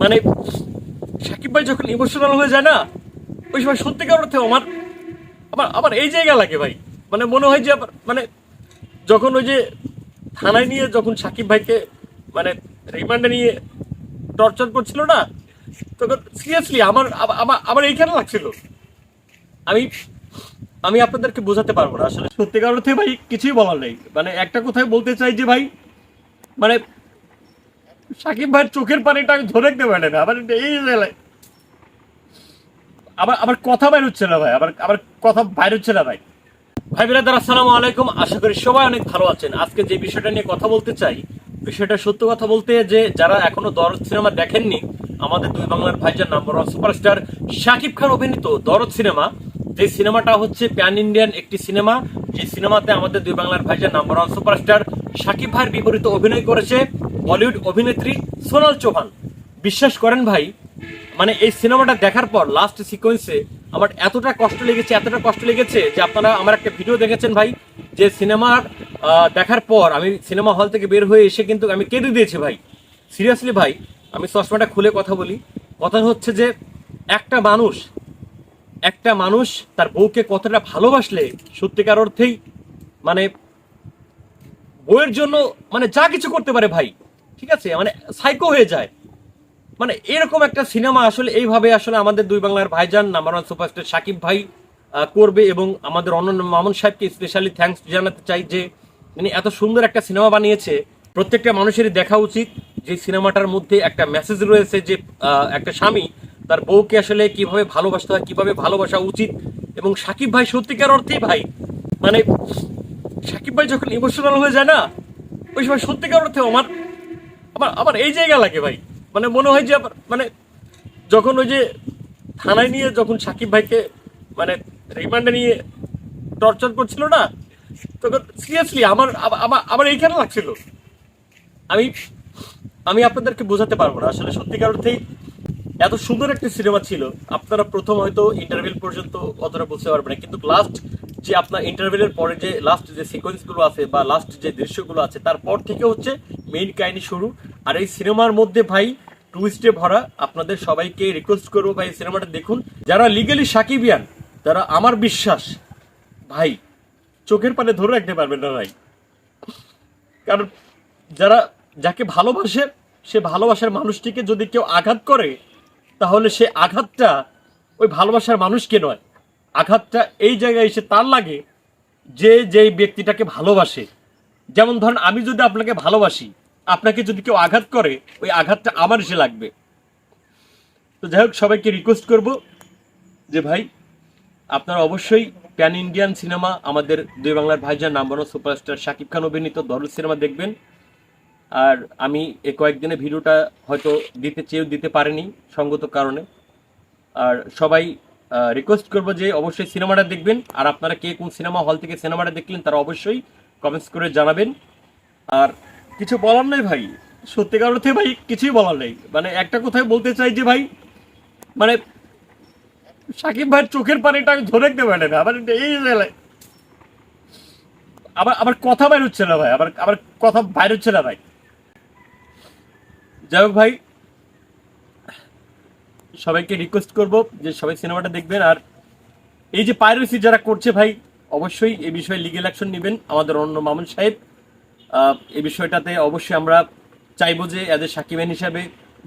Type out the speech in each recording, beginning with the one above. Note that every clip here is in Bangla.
মানে সাকিব ভাই যখন ইমোশনাল হয়ে যায় না, ওই সময় সত্যিকার অর্থে আমার আমার আমার এই জায়গা লাগে ভাই। মানে মনে হয় যে মানে যখন ওই যে থানায় নিয়ে যখন সাকিব ভাইকে মানে রিমান্ডে নিয়ে টর্চার করছিল না, তখন সিরিয়াসলি আমার আমার আমার এইখানে লাগছিল। আমি আমি আপনাদেরকে বোঝাতে পারব না, আসলে সত্যিকার অর্থে ভাই কিছুই বলার নেই। মানে একটা কথাই বলতে চাই যে ভাই মানে সাকিব ভাইয়ের চোখের পানিটা আমি ধরে পারি না, আবার এই আবার আবার কথা বাইর হচ্ছে না ভাই, আবার আবার কথা বাইর হচ্ছে না ভাই। ভাই বিরাদার, আসসালামু আলাইকুম। আশা করি সবাই অনেক ভালো আছেন। আজকে যে বিষয়টা নিয়ে কথা বলতে চাই, বিষয়টা সত্য কথা বলতে যে যারা এখনও দরদ সিনেমা দেখেননি, আমাদের দুই বাংলার ভাইজান number one superstar Shakib Khan অভিনীত দরদ সিনেমা, যে সিনেমাটা হচ্ছে প্যান ইন্ডিয়ান একটি সিনেমা, যে সিনেমাতে আমাদের দুই বাংলার ভাইজান নাম্বার ওয়ান সুপারস্টার শাকিব ভাইয়ের বিপরীতে অভিনয় করেছে। বলিউড অভিনেত্রী সোনাল চৌহান। বিশ্বাস করেন ভাই মানে এই সিনেমাটা দেখার পর লাস্ট সিকোয়েন্সে আমার এতটা কষ্ট লেগেছে, এতটা কষ্ট লেগেছে যে আপনারা আমার একটা ভিডিও দেখেছেন ভাই, যে সিনেমার দেখার পর আমি সিনেমা হল থেকে বের হয়ে এসে কিন্তু আমি কেঁদে দিয়েছি ভাই। সিরিয়াসলি ভাই, আমি চশমাটা খুলে কথা বলি। কথা হচ্ছে যে একটা মানুষ একটা মানুষ তার বউকে কতটা ভালোবাসলে সত্যিকার অর্থেই মানে বউয়ের জন্য মানে যা কিছু করতে পারে ভাই। ঠিক আছে? মানে সাইকো হয়ে যায়। মানে এরকম একটা সিনেমা আসলে এইভাবে আসলে আমাদের দুই বাংলার ভাইজান নাম্বার ওয়ান সুপারস্টার সাকিব ভাই করবে এবং আমাদের অন্যান্য মামুন সাহেবকে স্পেশালি থ্যাঙ্কস জানাতে চাই যে মানে এত সুন্দর একটা সিনেমা বানিয়েছে। প্রত্যেকটা মানুষেরই দেখা উচিত যে সিনেমাটার মধ্যে একটা মেসেজ রয়েছে যে একটা স্বামী তার বউকে আসলে কীভাবে ভালোবাসতে হয়, কীভাবে ভালোবাসা উচিত এবং সাকিব ভাই সত্যিকার অর্থেই ভাই মানে সাকিব ভাই যখন ইমোশনাল হয়ে যায় না, ওই সময় সত্যিকার অর্থে আমার আমার আমার এই জায়গা লাগে ভাই। মানে মনে হয় যে মানে যখন ওই যে থানায় নিয়ে যখন সাকিব ভাইকে মানে রিমান্ডে নিয়ে টর্চার করছিল না, তখন সিরিয়াসলি আমার আমার আমার এইখানে লাগছিল। আমি আমি আপনাদেরকে বোঝাতে পারব না। আসলে সত্যিকার অর্থেই এত সুন্দর একটা সিনেমা ছিল। আপনারা প্রথম হয়তো ইন্টারভিউ পর্যন্ত অতটা বুঝতে পারবেন কিন্তু লাস্ট যে আপনার ইন্টারভেলের পরে যে লাস্ট যে সিকোয়েন্সগুলো আছে বা লাস্ট যে দৃশ্যগুলো আছে, তারপর থেকে হচ্ছে মেইন কাহিনী শুরু। আর এই সিনেমার মধ্যে ভাই টুইস্টে ভরা, আপনাদের সবাইকে রিকোয়েস্ট করব ভাই সিনেমাটা দেখুন। যারা লিগালি সাকিবিয়ান, তারা আমার বিশ্বাস, ভাই, চোখের পানে ধরে রাখতে পারবেন না ভাই। কারণ যারা যাকে ভালোবাসে, সে ভালোবাসার মানুষটিকে যদি কেউ আঘাত করে, তাহলে সে আঘাতটা ওই ভালোবাসার মানুষকে নয়। আঘাতটা এই জায়গায় এসে তার লাগে যে যেই ব্যক্তিটাকে ভালোবাসে। যেমন ধরেন, আমি যদি আপনাকে ভালোবাসি, আপনাকে যদি কেউ আঘাত করে, ওই আঘাতটা আমার এসে লাগবে। তো যাই হোক, সবাইকে রিকোয়েস্ট করব যে, ভাই, আপনারা অবশ্যই প্যান ইন্ডিয়ান সিনেমা আমাদের দুই বাংলার ভাইজান নাম্বার সুপারস্টার শাকিব খান অভিনীত দরদ সিনেমা দেখবেন। আর আমি এ কয়েকদিনে ভিডিওটা হয়তো দিতে চেয়েও দিতে পারিনি, সঙ্গত কারণে। আর সবাই রিকোয়েস্ট করব যে অবশ্যই সিনেমাটা দেখবেন। আর আপনারা কে কোন সিনেমা হল থেকে সিনেমাটা দেখলেন তারা অবশ্যই কমেন্টস করে জানাবেন। আর কিছু বলার নেই ভাই। সত্যিকার অর্থে ভাই, কিছুই বলার নেই। মানে একটা কথাই বলতে চাই যে ভাই মানে সাকিব ভাইয়ের চোখের পানিটা আমি ধরে রাখতে না। আবার এই আবার আবার কথা বাইর হচ্ছে না ভাই। আবার আবার কথা বাইর হচ্ছে না ভাই। যাই হোক ভাই সবাইকে রিকোয়েস্ট করব যে সবাই সিনেমাটা দেখবেন। আর এই যে পাইরেসি যারা করছে ভাই, অবশ্যই এই বিষয়ে লিগেল অ্যাকশন নেবেন আমাদের অন্য মামুন সাহেব। এই বিষয়টাতে অবশ্যই আমরা চাইব যে এদের সাকিবেন হিসাবে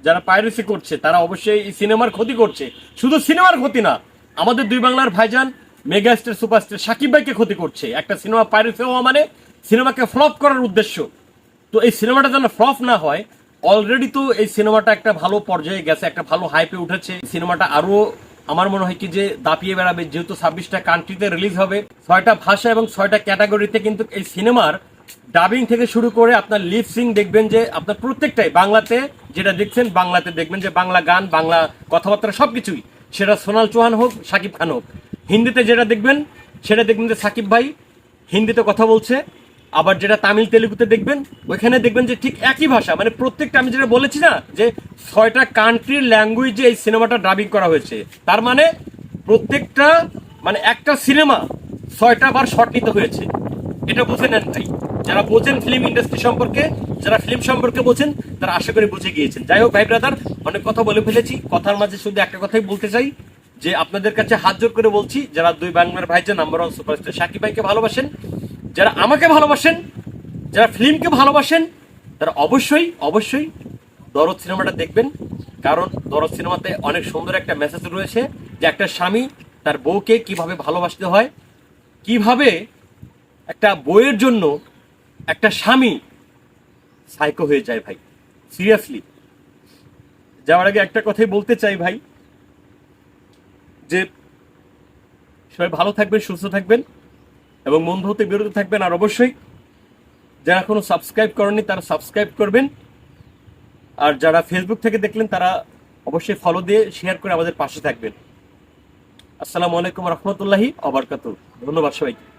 যারা পাইরেসি করছে, তারা অবশ্যই এই সিনেমার ক্ষতি করছে। শুধু সিনেমার ক্ষতি না, আমাদের দুই বাংলার ভাইজান মেগা স্টার সুপারস্টার সাকিব ভাইকে ক্ষতি করছে। একটা সিনেমা পাইরেসি হওয়া মানে সিনেমাকে ফ্লপ করার উদ্দেশ্য। তো এই সিনেমাটা যেন ফ্লপ না হয় অলরেডি তো এই সিনেমাটা একটা ভালো পর্যায়ে গেছে, একটা ভালো হাইপে উঠেছে। সিনেমাটা আরও আমার মনে হয় কি যে দাপিয়ে বেড়াবে, যেহেতু ছাব্বিশটা কান্ট্রিতে রিলিজ হবে। ছয়টা ভাষা এবং ছয়টা ক্যাটাগরিতে কিন্তু এই সিনেমার ডাবিং থেকে শুরু করে আপনার লিপ সিং দেখবেন যে আপনার প্রত্যেকটাই, বাংলাতে যেটা দেখছেন, বাংলাতে দেখবেন যে বাংলা গান, বাংলা কথাবার্তা সবকিছুই। সেটা সোনাল চৌহান হোক, সাকিব খান হোক। হিন্দিতে যেটা দেখবেন, সেটা দেখবেন যে সাকিব ভাই হিন্দিতে কথা বলছে। আবার যেটা তামিল, তেলেগুতে দেখবেন, ওইখানে দেখবেন যে ঠিক একই ভাষা। মানে প্রত্যেকটা আমি যেটা বলেছি না, যে ছয়টা কান্ট্রির ল্যাঙ্গুয়েজে এই সিনেমাটা ডাবিং করা হয়েছে। তার মানে প্রত্যেকটা মানে একটা সিনেমা ছয়টা বার শট নিতে হয়েছে। এটা বুঝে নেন ভাই যারা বোঝেন ফিল্ম ইন্ডাস্ট্রি সম্পর্কে, যারা ফিল্ম সম্পর্কে বোঝেন, তারা আশা করি বুঝে গিয়েছেন। যাই হোক, ভাই ব্রাদার অনেক কথা বলে ফেলেছি। কথার মাঝে শুধু একটা কথাই বলতে চাই, যে আপনাদের কাছে হাত জোর করে বলছি, যারা দুই বাংলার ভাইজান নাম্বার ওয়ান সুপারস্টার সাকিব ভাইকে ভালোবাসেন যারা আমাকে ভালোবাসেন, যারা ফিল্মকে ভালোবাসেন, তারা অবশ্যই অবশ্যই দরদ সিনেমাটা দেখবেন। কারণ দরদ সিনেমাতে অনেক সুন্দর একটা মেসেজ রয়েছে যে একটা স্বামী তার বউকে কীভাবে ভালোবাসতে হয়, কীভাবে একটা বইয়ের জন্য একটা স্বামী সাইকো হয়ে যায় ভাই। সিরিয়াসলি যাওয়ার আগে একটা কথাই বলতে চাই ভাই, যে সবাই ভালো থাকবেন, সুস্থ থাকবেন। এবং বন্ধু হতে বিরত থাকবেন, আর অবশ্যই যারা কোনো সাবস্ক্রাইব করেননি, তারা সাবস্ক্রাইব করবেন। আর যারা ফেসবুক থেকে দেখলেন, তারা অবশ্যই ফলো দিয়ে শেয়ার করে আমাদের পাশে থাকবেন। আসসালামু আলাইকুম রহমতুল্লাহি অবরকাত ধন্যবাদ সবাইকে।